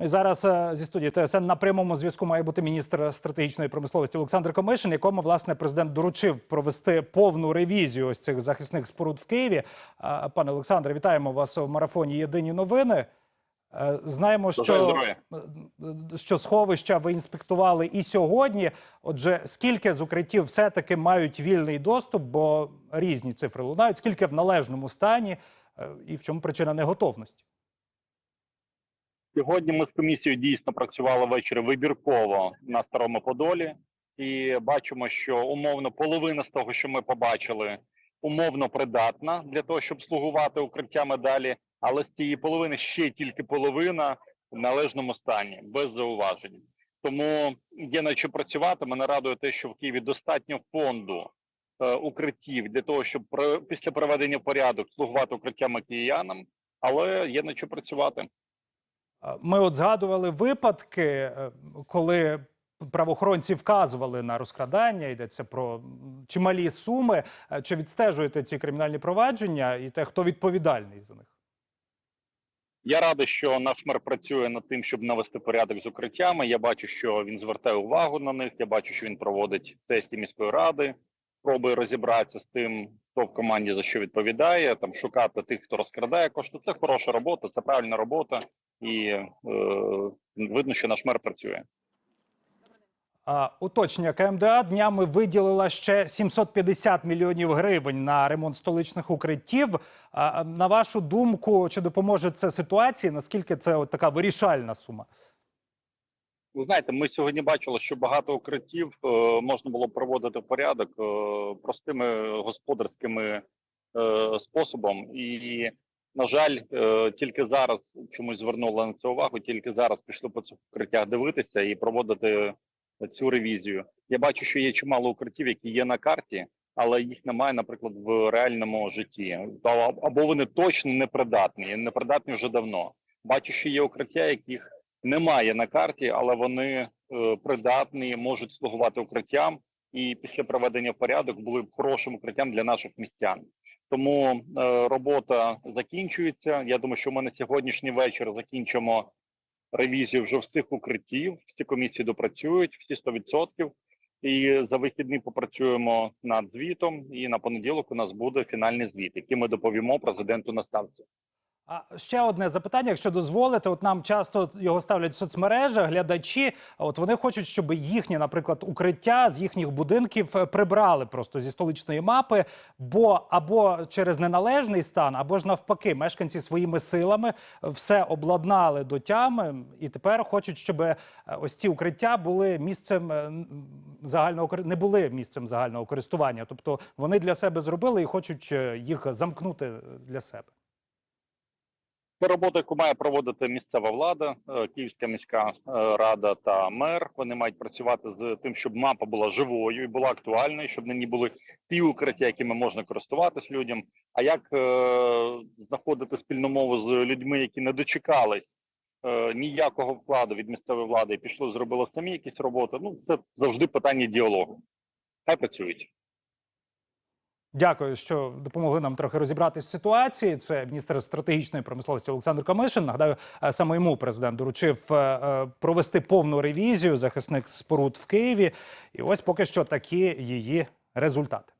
І зараз е, зі студії ТСН на прямому зв'язку має бути міністр стратегічної промисловості Олександр Комишин, якому власне президент доручив провести повну ревізію ось цих захисних споруд в Києві. Пане Олександре, вітаємо вас у марафоні Єдині новини. Е, Знаємо, що, е, що сховища ви інспектували і сьогодні. Отже, скільки з укриттів все-таки мають вільний доступ, бо різні цифри лунають, скільки в належному стані і в чому причина неготовності? Сьогодні ми з комісією дійсно працювали ввечері вибірково на старому Подолі, і бачимо, що умовно половина з того, що ми побачили, умовно придатна для того, щоб слугувати укриттями далі. Але з цієї половини ще тільки половина в належному стані, без зауважень. Тому є над чим працювати. Мене радує те, що в Києві достатньо фонду е, укриттів для того, щоб після проведення порядок слугувати укриттями киянам, але є над чим працювати. Ми от згадували випадки, е, коли правоохоронці вказували на розкрадання, йдеться про чималі суми. Е, Чи відстежуєте ці кримінальні провадження і те, хто відповідальний за них? Я радий, що наш мер працює над тим, щоб навести порядок з укриттями. Я бачу, що він звертає увагу на них. Я бачу, що він проводить сесії міської ради, пробує розібратися з тим, хто в команді за що відповідає, там шукати тих, хто розкрадає кошти. Це хороша робота, це правильна робота, і е, видно, що наш мер працює. А, Уточнення КМДА днями виділила ще 750 мільйонів гривень на ремонт столичних укриттів. А, На вашу думку, чи допоможе це ситуації? Наскільки це от така вирішальна сума? Ви знаєте, ми сьогодні бачили, що багато укриттів е, можна було проводити в порядок е, простими господарськими е, способом. І, на жаль, е, тільки зараз чомусь звернули на це увагу, тільки зараз пішли по цих укриттях дивитися і проводити цю ревізію. Я бачу, що є чимало укриттів, які є на карті, але їх немає, наприклад, в реальному житті. Або вони точно непридатні, непридатні вже давно. Бачу, що є укриття, яких немає на карті, але вони е, придатні, можуть слугувати укриттям, і після проведення порядок були хорошим укриттям для наших містян. Тому е, робота закінчується. Я думаю, що ми на сьогоднішній вечір закінчимо ревізію вже всіх укриттів. Всі комісії допрацюють, всі 100%. І за вихідні попрацюємо над звітом. І на понеділок у нас буде фінальний звіт, який ми доповімо президенту на ставці. А ще одне запитання, якщо дозволите, от нам часто його ставлять в соцмережах, глядачі. От вони хочуть, щоб їхні, наприклад, укриття з їхніх будинків е, прибрали просто зі столичної мапи, бо або через неналежний стан, або ж навпаки, мешканці своїми силами все обладнали до тями, і тепер хочуть, щоб е, ось ці укриття були місцем е, загального не були місцем загального користування. Тобто вони для себе зробили і хочуть е, їх замкнути для себе. Це робота, яку має проводити місцева влада, е, Київська міська е, рада та мер. Вони мають працювати з тим, щоб мапа була живою і була актуальною, щоб на ній були ті укриття, якими можна користуватись людям. А як е, знаходити спільну мову з людьми, які не дочекались е, ніякого вкладу від місцевої влади і пішли, зробили самі якісь роботи? Ну це завжди питання діалогу. Хай працюють. Дякую, що допомогли нам трохи розібратися в ситуації. Це міністр стратегічної промисловості Олександр Камишин. Нагадаю, е, саме йому президент доручив е, е, провести повну ревізію захисних споруд в Києві. І ось поки що такі її результати.